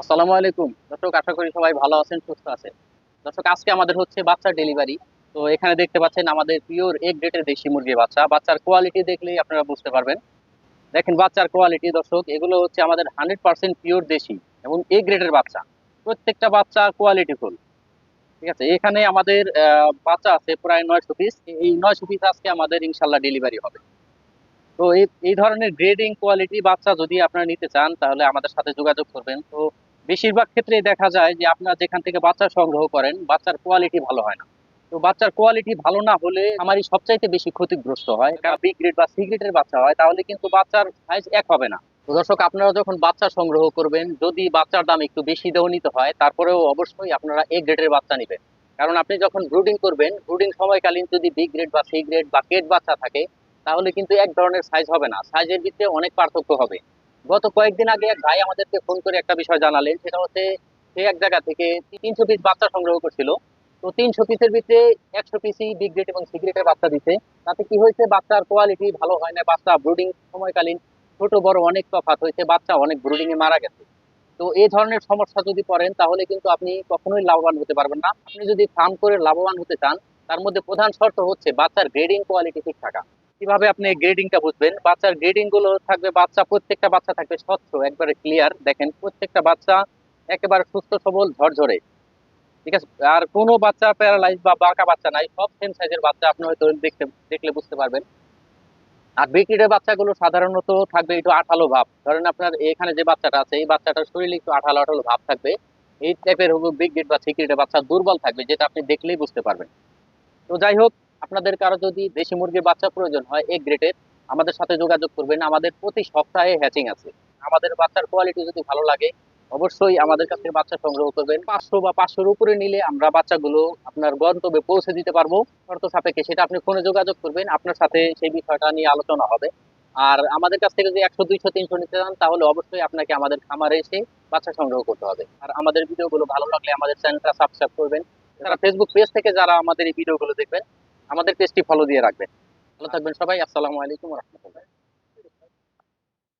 আসসালামু আলাইকুম। দর্শক, আশা করি সবাই ভালো আছেন, সুস্থ আছেন। দর্শক, আজকে আমাদের হচ্ছে বাচ্চা ডেলিভারি তো এখানে দেখতে পাচ্ছেন আমাদের পিওর এক গ্রেটের দেশি মুরগির বাচ্চা। বাচ্চার কোয়ালিটি দেখলেই আপনারা বুঝতে পারবেন। দেখেন, বাচ্চার কোয়ালিটি দর্শক, এগুলো হচ্ছে আমাদের হান্ড্রেড পার্সেন্ট পিওর দেশি এবং এ গ্রেডের বাচ্চা। প্রত্যেকটা বাচ্চা কোয়ালিটি ফুল ঠিক আছে? এখানে আমাদের বাচ্চা আছে প্রায় নয়শো পিস এই নয়শো পিস আজকে আমাদের ইনশাল্লাহ ডেলিভারি হবে। তো এই ধরনের গ্রেডিং কোয়ালিটি বাচ্চা যদি আপনারা নিতে চান, তাহলে আমাদের সাথে যোগাযোগ করবেন। তো বেশিরভাগ ক্ষেত্রেই দেখা যায় যে আপনারা যেখান থেকে বাচ্চা সংগ্রহ করেন, বাচ্চার কোয়ালিটি ভালো হয় না। তো বাচ্চার কোয়ালিটি ভালো না হলে আমারই সবচাইতে বেশি ক্ষতিগ্রস্ত হয়। বি গ্রেড বা সি গ্রেডের বাচ্চা হয়, তাহলে কিন্তু বাচ্চার সাইজ এক হবে না। তো দর্শক, আপনারা যখন বাচ্চা সংগ্রহ করবেন, যদি বাচ্চার দাম একটু বেশি দেওয়া নিতে হয়, তারপরেও অবশ্যই আপনারা এ গ্রেডের বাচ্চা নেবেন। কারণ আপনি যখন ব্রুডিং করবেন ব্রুডিং সময়কালীন যদি বি গ্রেড বা সি গ্রেড বা কেট বাচ্চা থাকে, তাহলে কিন্তু এক ধরনের সাইজ হবে না। সাইজের ভিতরে অনেক পার্থক্য হবে। গত কয়েকদিন আগে এক ভাই আমাদেরকে ফোন করে একটা বিষয় জানালেন। সেটা হচ্ছে সে এক জায়গা থেকে তিনশো পিস বাচ্চা সংগ্রহ করছিল। তো তিনশো পিসের ভিতরে একশো পিসই বিগ এবং সিগ্রেটের বাচ্চা দিতে তাতে কি হয়েছে? বাচ্চার কোয়ালিটি ভালো হয় না, বাচ্চা ব্রুডিং সময়কালীন ছোট, বড় অনেক তফাত হয়েছে, বাচ্চা অনেক ব্রুডিং এ মারা গেছে। তো এই ধরনের সমস্যা যদি পড়েন, তাহলে কিন্তু আপনি কখনোই লাভবান হতে পারবেন না। আপনি যদি ফার্ম করে লাভবান হতে চান, তার মধ্যে প্রধান শর্ত হচ্ছে বাচ্চার গ্রেডিং কোয়ালিটি ঠিক থাকা। কীভাবে আপনি গ্রেডিংটা বুঝবেন? বাচ্চার গ্রেডিংগুলো থাকবে, বাচ্চা প্রত্যেকটা বাচ্চা থাকবে স্বচ্ছ, একবারে ক্লিয়ার দেখেন, প্রত্যেকটা বাচ্চা একেবারে সুস্থ, সবল, ঝরঝরে। ঠিক আছে? আর কোনো বাচ্চা প্যারালাইজ বা বাঁকা বাচ্চা নাই, সব সেম সাইজের বাচ্চা আপনি হয়তো দেখতে, দেখলে বুঝতে পারবেন। আর বিক্রিটের বাচ্চাগুলো সাধারণত থাকবে একটু আঠালো ভাব। ধরেন আপনার এখানে যে বাচ্চাটা আছে, এই বাচ্চাটার শরীরে একটু আঠালো আঠালো ভাব থাকবে। এই টাইপের হবে বিগ গেট বা সিক্রেটের বাচ্চা দুর্বল থাকবে, যেটা আপনি দেখলেই বুঝতে পারবেন। তো যাই হোক আপনাদের কারও যদি দেশি মুরগির বাচ্চা প্রয়োজন হয় এক গ্রেডের আমাদের সাথে যোগাযোগ করবেন। আমাদের প্রতি সপ্তাহে হ্যাচিং আছে। আমাদের বাচ্চার কোয়ালিটি যদি ভালো লাগে, অবশ্যই আমাদের কাছ বাচ্চা সংগ্রহ করবেন। পাঁচশো বা পাঁচশোর উপরে নিলে আমরা বাচ্চাগুলো আপনার গন্তব্যে পৌঁছে দিতে পারব। শর্ত সাপেক্ষে সেটা আপনি ফোনে যোগাযোগ করবেন। আপনার সাথে সেই বিষয়টা নিয়ে আলোচনা হবে। আর আমাদের কাছ থেকে যদি একশো, দুইশো, তিনশো নিতে চান, তাহলে অবশ্যই আপনাকে আমাদের খামারে এসে বাচ্চা সংগ্রহ করতে হবে। আর আমাদের ভিডিওগুলো ভালো লাগলে আমাদের চ্যানেলটা সাবস্ক্রাইব করবেন। যারা ফেসবুক পেজ থেকে যারা আমাদের এই ভিডিওগুলো দেখবেন আমাদের পেজটি ফলো দিয়ে রাখবেন। ভালো থাকবেন সবাই আসসালামু আলাইকুম রহমতুল্লাহ।